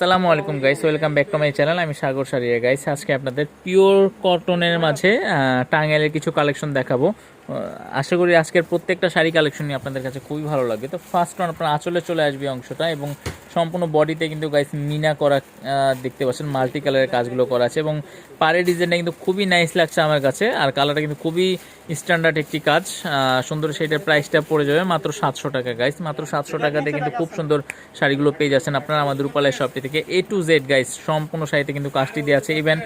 সালামু আলাইকুম guys welcome back to my channel আমি সাগর সারিয়া গাইস আজকে আপনাদের পিওর কটনের মাঝে টাঙ্গাইলের কিছু কালেকশন দেখাবো। আশা করি আজকের প্রত্যেকটা শাড়ি কালেকশনই আপনাদের কাছে খুবই ভালো লাগবে। তো ফার্স্ট ওয়ান আপনার আঁচলে চলে আসবে অংশটা এবং সম্পূর্ণ বডিতে কিন্তু গাইস মিনা করা দেখতে পাচ্ছেন মাল্টি কালারের কাজগুলো করা আছে এবং পাড়ের ডিজাইনটা কিন্তু খুবই নাইস লাগছে আমার কাছে। আর কালারটা কিন্তু খুবই স্ট্যান্ডার্ড একটি কাজ সুন্দর সেইটার প্রাইসটা পড়ে যাবে মাত্র সাতশো টাকা গাইস মাত্র সাতশো টাকাতে কিন্তু খুব সুন্দর শাড়িগুলো পেয়ে যাচ্ছেন আপনারা আমাদের উপালয় শপটি থেকে। এ টু জেড গাইস সম্পূর্ণ শাড়িতে কিন্তু কাজটি দেওয়া আছে। ইভেন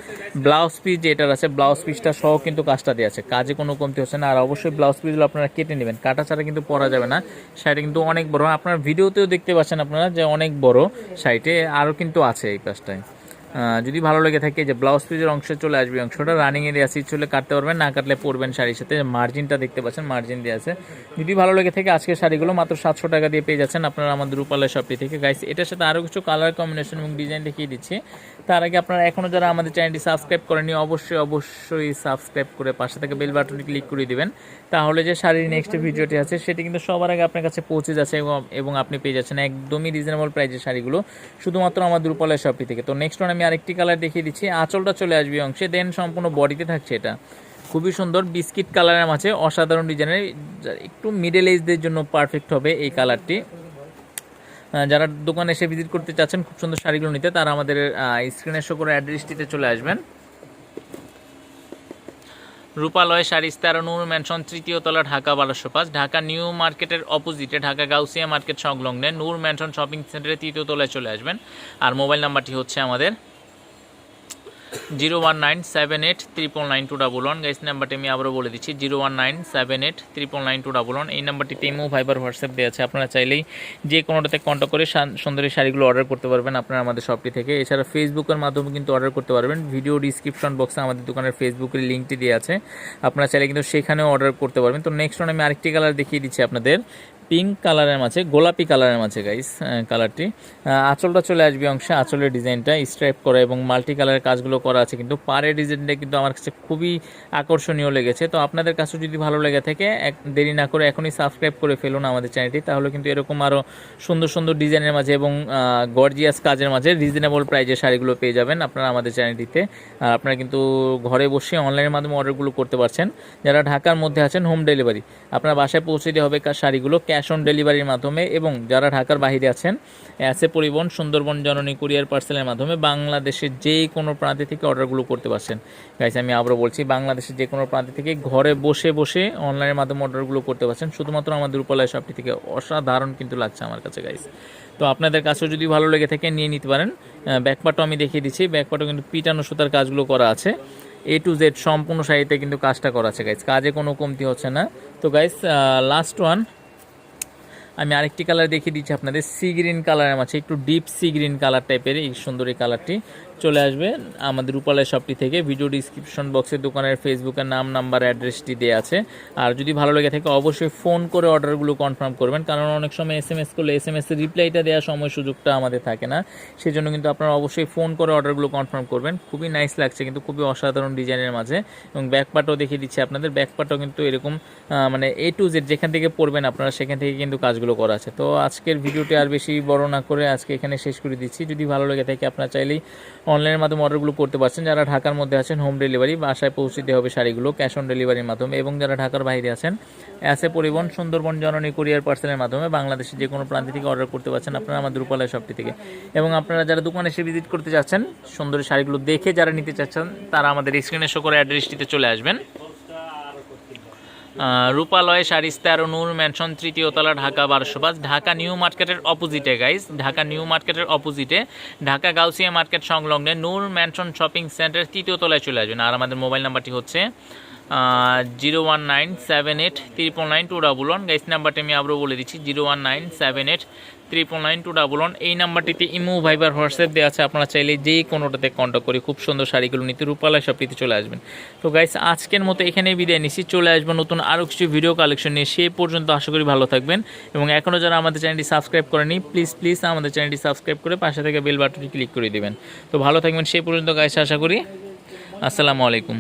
ব্লাউজ পিস যেটার আছে ব্লাউজ পিসটা সহ কিন্তু কাজটা দেওয়া আছে। কাজে কোনো কমতি হচ্ছে না। আর অবশ্যই ব্লাউজ পিসগুলো আপনারা কেটে নেবেন। কাটা ছাড়া কিন্তু পরা যাবে না। শাড়িটা কিন্তু অনেক বড়। আপনার ভিডিওতেও দেখতে পাচ্ছেন আপনারা যে অনেক বড় শাড়িতে আরও কিন্তু আছে এই কাজটায় যদি ভালো লেগে থাকে যে ব্লাউজ পিসের অংশে চলে আসবে, অংশটা রানিং এর আসি চলে কাটতে পারবেন, না কাটলে পরবেন শাড়ির সাথে। মার্জিনটা দেখতে পাচ্ছেন মার্জিন দিয়ে আছে। যদি ভালো লেগে থাকে আজকের শাড়িগুলো, মাত্র সাতশো টাকা দিয়ে পেয়ে যাচ্ছেন আপনারা আমাদের রূপালয় শপটি থেকে। গাইস এটার সাথে আরও কিছু কালার কম্বিনেশন এবং ডিজাইন দেখিয়ে দিচ্ছি। তার আগে আপনারা এখনও যারা আমাদের চ্যানেলটি সাবস্ক্রাইব করেনি অবশ্যই অবশ্যই সাবস্ক্রাইব করে পাশে থেকে বেল বাটনটি ক্লিক করে দিবেন। তাহলে যে শাড়ির নেক্সট ভিডিওটি আছে, সেটি কিন্তু সবার আগে আপনার কাছে পৌঁছে যাচ্ছে এবং- আপনি পেয়ে যাচ্ছেন একদমই রিজনেবল প্রাইসের শাড়িগুলো, শুধুমাত্র আমার রূপালয় শপটি থেকে। তো নেক্সট ওয়ান আমি আরেকটি কালার দেখিয়ে দিচ্ছি। আঁচলটা চলে আসবে অংশে দেন সম্পূর্ণ বডিতে থাকছে এটা। খুবই সুন্দর বিস্কিট কালারের মাঝে অসাধারণ ডিজাইনের একটু মিডল এজদের জন্য পারফেক্ট হবে এই কালারটি যারা দোকানে এসে ভিজিট করতে চাচ্ছেন, খুব সুন্দর শাড়িগুলো নিতে, তারা আমাদের স্ক্রিনে শো করে অ্যাড্রেসটিতে চলে আসবেন। রূপালয় শাড়ি তেরো নূর ম্যানশন তৃতীয় তলা, ঢাকা বারোশো পাঁচ। ঢাকা নিউ মার্কেটের অপোজিটে ঢাকা গাউসিয়া মার্কেট সংলগ্নে নূর ম্যানশন শপিং সেন্টারে তৃতীয় তলায় চলে আসবেন। আর মোবাইল নাম্বারটি হচ্ছে আমাদের zero one nine seven eight triple nine two double one. Guys নাম্বারটি আমি আবারও বলে দিচ্ছি, zero one nine seven eight triple nine two double one. এই নাম্বারটিতে ইমো ভাইবার হোয়াটসঅ্যাপ দেওয়া আছে। আপনারা চাইলেই যে কোনোটাতে কন্ট্যাক্ট করে সুন্দরী শাড়িগুলো অর্ডার করতে পারবেন আপনারা আমাদের শপটি থেকে। এছাড়া ফেসবুকের মাধ্যমে কিন্তু অর্ডার করতে পারবেন। ভিডিও ডিসক্রিপশন বক্সে আমাদের দোকানের ফেসবুকের লিঙ্কটি দেওয়া আছে। আপনারা চাইলে কিন্তু সেখানেও অর্ডার করতে পারবেন। তো নেক্সট আমি আরেকটি কালার দেখিয়ে দিচ্ছি আপনাদের। পিঙ্ক কালারের মাঝে, গোলাপি কালারের মাঝে গাইস কালারটি। আঁচলটা চলে আসবে অংশে, আঁচলের ডিজাইনটা স্ট্রাইপ করা এবং মাল্টি কালারের কাজগুলো করা আছে। কিন্তু পাড়ের ডিজাইনটা কিন্তু আমার কাছে খুবই আকর্ষণীয় লেগেছে। তো আপনাদের কাছে যদি ভালো লেগে থাকে, এক, দেরি না করে এখনই সাবস্ক্রাইব করে ফেলুন আমাদের চ্যানেলটি তাহলে কিন্তু এরকম আরও সুন্দর সুন্দর ডিজাইনের মাঝে এবং গর্জিয়াস কাজের মাঝে রিজনেবল প্রাইজে শাড়িগুলো পেয়ে যাবেন আপনারা আমাদের চ্যানেলটিতে আর আপনারা কিন্তু ঘরে বসে অনলাইনের মাধ্যমে অর্ডারগুলো করতে পারছেন। যারা ঢাকার মধ্যে আছেন হোম ডেলিভারি আপনার বাসায় পৌঁছে দেওয়া হবে শাড়িগুলো। ক্যাশ অন ডেলিভারির মাধ্যমে এবং যারা ঢাকার বাইরে আছেন, অ্যাসে পরিবহন, সুন্দরবন, জননী, কুরিয়ার, পার্সেলের মাধ্যমে বাংলাদেশের যে কোনো প্রান্তে থেকে অর্ডারগুলো করতে পারছেন। গাইছে আমি আবারও বলছি, বাংলাদেশের যে কোনো প্রান্তে থেকে ঘরে বসে বসে অনলাইনের মাধ্যমে অর্ডারগুলো করতে পারছেন। শুধুমাত্র আমাদের উপলয় শপটি থেকে অসাধারণ কিন্তু লাগছে আমার কাছে গাইস তো আপনাদের কাছেও যদি ভালো লেগে থাকে, নিয়ে নিতে পারেন। ব্যাকপাটও আমি দেখিয়ে দিচ্ছি। ব্যাকপাটও কিন্তু পিটানো সুতার কাজগুলো করা আছে। এ টু জেড সম্পূর্ণ শাড়িতে কিন্তু কাজটা করা আছে গাইস কাজে কোনো কমতি হচ্ছে না। তো গাইস লাস্ট ওয়ান আমি আরেকটি কালার দেখিয়ে দিচ্ছি আপনাদের সি গ্রিন কালারের মাঝে, একটু ডিপ সি গ্রিন কালার টাইপের এই সুন্দর এই কালারটি চলে আসবে আমাদের উপালয় শপটি থেকে। ভিডিও ডিসক্রিপশন বক্সে দোকানের ফেসবুকের নাম নাম্বার অ্যাড্রেসটি দেওয়া আছে। আর যদি ভালো লেগে থাকে, অবশ্যই ফোন করে অর্ডারগুলো কনফার্ম করবেন। কারণ অনেক সময় এস এম এস করলে এস এম এস রিপ্লাইটা দেওয়ার সময় সুযোগটা আমাদের থাকে না। সেই জন্য কিন্তু আপনারা অবশ্যই ফোন করে অর্ডারগুলো কনফার্ম করবেন। খুবই নাইস লাগছে কিন্তু খুবই অসাধারণ ডিজাইনের মাঝে। এবং ব্যাকপাটও দেখিয়ে দিচ্ছি আপনাদের। ব্যাকপাটও কিন্তু এরকম মানে এ টু জেড যেখান থেকে পড়বেন আপনারা, সেখান থেকে কিন্তু কাজগুলো করা আছে। তো আজকের ভিডিওটি আর বেশি বড় না করে আজকে এখানে শেষ করে দিচ্ছি। যদি ভালো লেগে থাকে, আপনারা চাইলেই অনলাইনের মাধ্যমে অর্ডারগুলো করতে পারছেন। যারা ঢাকার মধ্যে আছেন হোম ডেলিভারি বাসায় পৌঁছে দিতে হবে শাড়িগুলো ক্যাশ অন ডেলিভারির মাধ্যমে এবং যারা ঢাকার বাইরে আছেন অ্যাসে পরিবহন সুন্দরবন জননী কুরিয়ার পার্সেলের মাধ্যমে বাংলাদেশের যে কোনো প্রান্ত থেকে অর্ডার করতে পারছেন আপনারা আমাদের রূপালয় শপটি থেকে। এবং আপনারা যারা দোকানে এসে ভিজিট করতে চাচ্ছেন সুন্দর শাড়িগুলো দেখে যারা নিতে চাচ্ছেন, তারা আমাদের স্ক্রিনে শো করে অ্যাড্রেসটিতে চলে আসবেন। রূপালয় শাড়িস তেরো নূর ম্যানশন তৃতীয়তলা, ঢাকা বারোশো পাঁচ ঢাকা নিউ মার্কেটের অপোজিটে গাইস ঢাকা নিউ মার্কেটের অপোজিটে, ঢাকা গাউসিয়া মার্কেট সংলগ্নে, নূর ম্যানশন শপিং সেন্টার তৃতীয়তলায় চলে আসবেন। আর আমাদের মোবাইল নাম্বারটি হচ্ছে zero one nine seven eight triple nine two double one. Guys, নাম্বারটি আমি আবারও বলে দিচ্ছি, zero one nine seven eight triple nine two double one. এই নাম্বারটিতে ইমো, ভাইবার, হোয়াটসঅ্যাপ দেওয়া আছে, আপনারা চাইলে যে কোনোটাতে কন্ট্যাক্ট করে খুব সুন্দর শাড়িগুলো নিতে রূপালয় শপটিতে চলে আসবেন। তো গাইস, আজকের মতো এখানে বিদায় নিচ্ছি, চলে আসব নতুন আরও কিছু ভিডিও কালেকশন নিয়ে, সে পর্যন্ত আশা করি ভালো থাকবেন। এবং এখনও যারা আমাদের চ্যানেলটি সাবস্ক্রাইব করেনি প্লিজ প্লিজ আমাদের চ্যানেলটি সাবস্ক্রাইব করে পাশে থেকে বেল বাটনটি ক্লিক করে দিবেন। তো ভালো থাকবেন সেই পর্যন্ত গাইস, আশা করি। আসসালামু আলাইকুম।